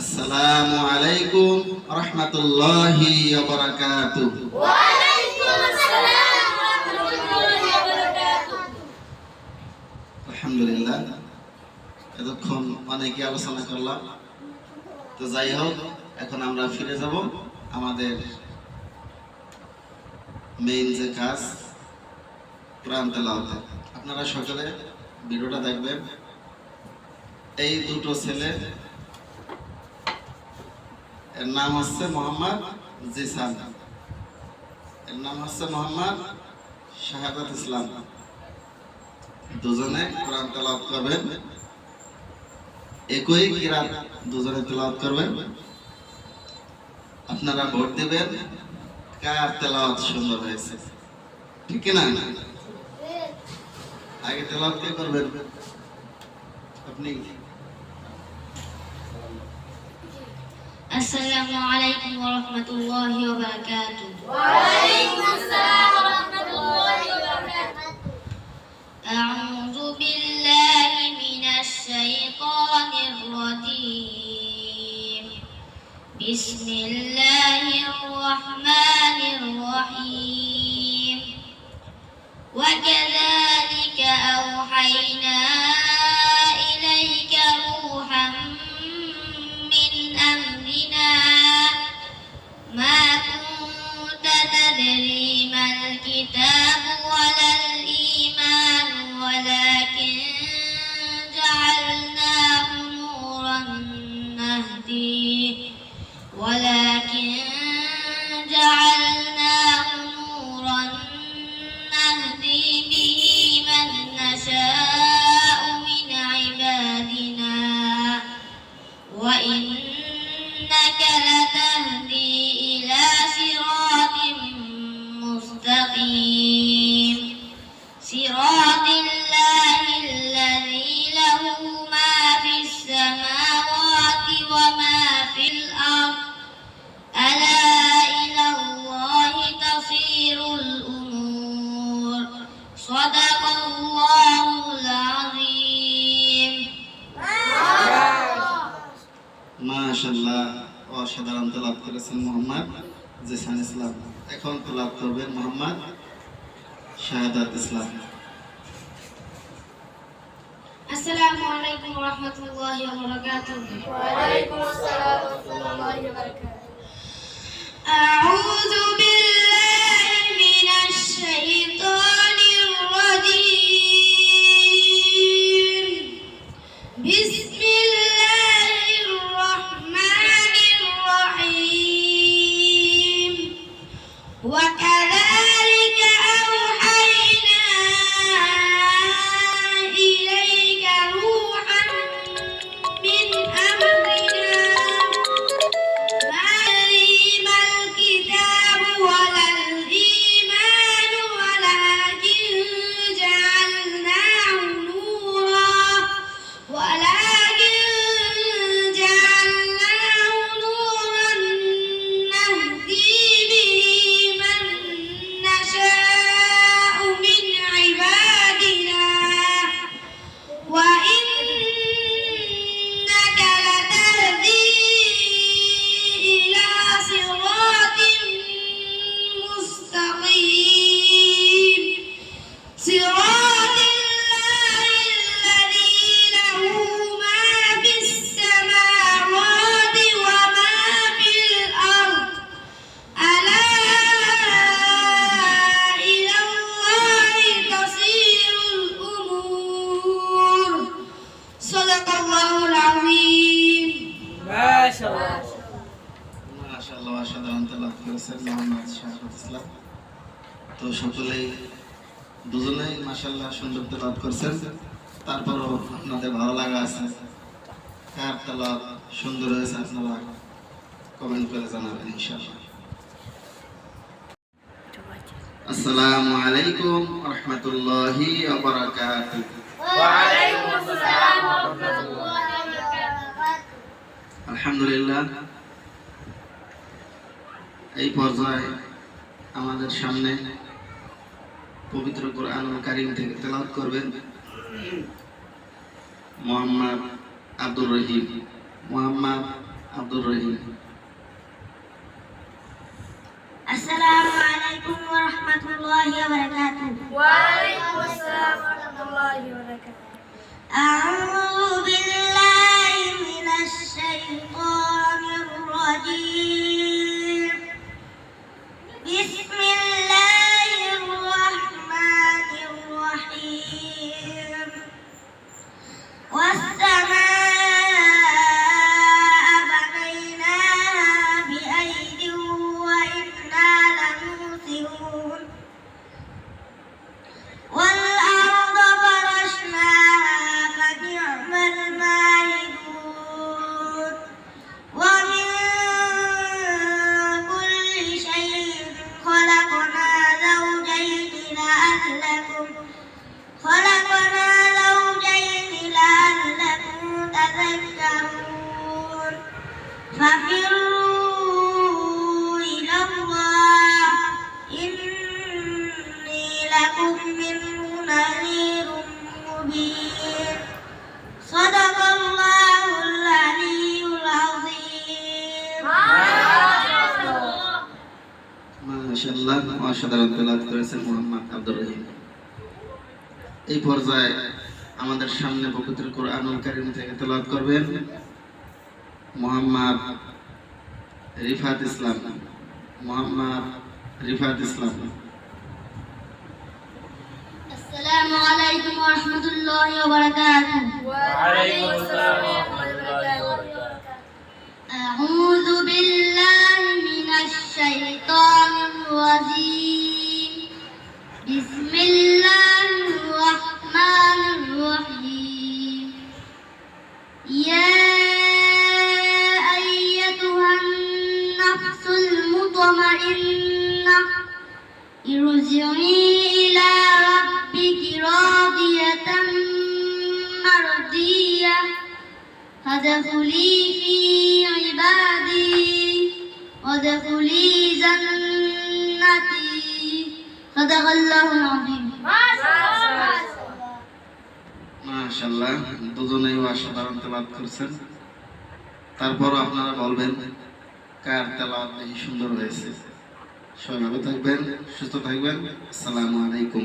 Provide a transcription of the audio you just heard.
আসসালামু আলাইকুম রহমতুল্লাহি আলহামদুলিল্লাহ। এতক্ষণ অনেকে আলোচনা করলাম। তো যাই হোক এখন আমরা ফিরে যাব আমাদের মেইন যে কাজ কোরআন তেলাওয়াত। আপনারা সকলে ভিডিওটা দেখবেন। এই দুটো ছেলে এর নাম হচ্ছে মোহাম্মদ জিসান এর নাম হচ্ছে মোহাম্মদ শাহাদাত ইসলাম দুজনে কোরআন তেলাওয়াত করবেন একই কিরাত দুজনে তেলাওয়াত করবেন আপনারা ভোট দিবেন কার তেলাওয়াত সুন্দর হয়েছে ঠিক কি না আগে তেলাওয়াত কে করবেন আপনি السلام عليكم ورحمة الله وبركاته. وعليكم السلام ورحمة الله وبركاته. أعوذ بالله من الشيطان الرجيم. بسم الله الرحمن الرحيم. وكذلك أوحينا صراط الله الذي له ما في السماوات وما في الأرض ألا إلى الله تصير الأمور صدق الله العظيم মাশাআল্লাহ অসাধারণ তেলাওয়াত করেছেন মোহাম্মদ জিসান ইসলাম এখন তেলাওয়াত করবেন মোহাম্মদ শাহাদাত ইসলাম السلام عليكم ورحمة الله وبركاته ওয়ালাইকুম আসসালাম ওয়া রাহমাতুল্লাহি ওয়া বারাকাতুহু أعوذ بالله অসাধারণ তেলাওয়াত করেছেন মোহাম্মদ শাহাদাত ইসলাম। তো সকলেই দুজনেই মাশাআল্লাহ সুন্দর তেলাওয়াত করছেন। তারপরও আপনাদের ভালো লাগা আছে। কার সুন্দর হয়েছে আপনারা কমেন্ট করে জানাবেন ইনশাআল্লাহ। আসসালামু আলাইকুম রহমতুল্লাহি ওয়া বারাকাতুহু ওয়ালাইকুম আসসালাম ওয়া রাহমাতুল্লাহি ওয়া বারাকাতুহু আলহামদুলিল্লাহ এই পর্যায়ে আমাদের সামনে পবিত্র কোরআনুল কারিম থেকে তেলাওয়াত করবেন মোহাম্মদ আব্দুর রহিম। মোহাম্মদ আব্দুর রহিম। আসসালামু আলাইকুম ওয়া রাহমাতুল্লাহি ওয়া বারাকাতুহু। ওয়া আলাইকুম আসসালাম ওয়া রাহমাতুল্লাহি ওয়া বারাকাতুহু। আউযু বিল্লাহি মিনাশ শাইতানির রাজীম। মাশাআল্লাহ অসাধারণ তেলাওয়াত করেছেন মোহাম্মদ আব্দুর রহিম এই পর্যায়ে আমাদের সামনে পবিত্র কোরআনুল কারীম থেকে তেলাওয়াত করবেন মোহাম্মদ রিফাত ইসলাম মোহাম্মদ রিফাত ইসলাম السلام عليكم ورحمة الله وبركاته وعليكم السلام ورحمة الله وبركاته أعوذ بالله من الشيطان الرجيم. بسم الله الرحمن الرحيم. يا أيتها النفس المطمئنة ارجعي إلى ربك راضية مرضية فادخلي في عبادي. দুজনেই অসাধারণ তেলাওয়াত করছেন। তারপর আপনারা বলবেন, কার তেলাওয়াত বেশি সুন্দর হয়েছে? সবাই ভালো থাকবেন, সুস্থ থাকবেন। আসসালামু আলাইকুম।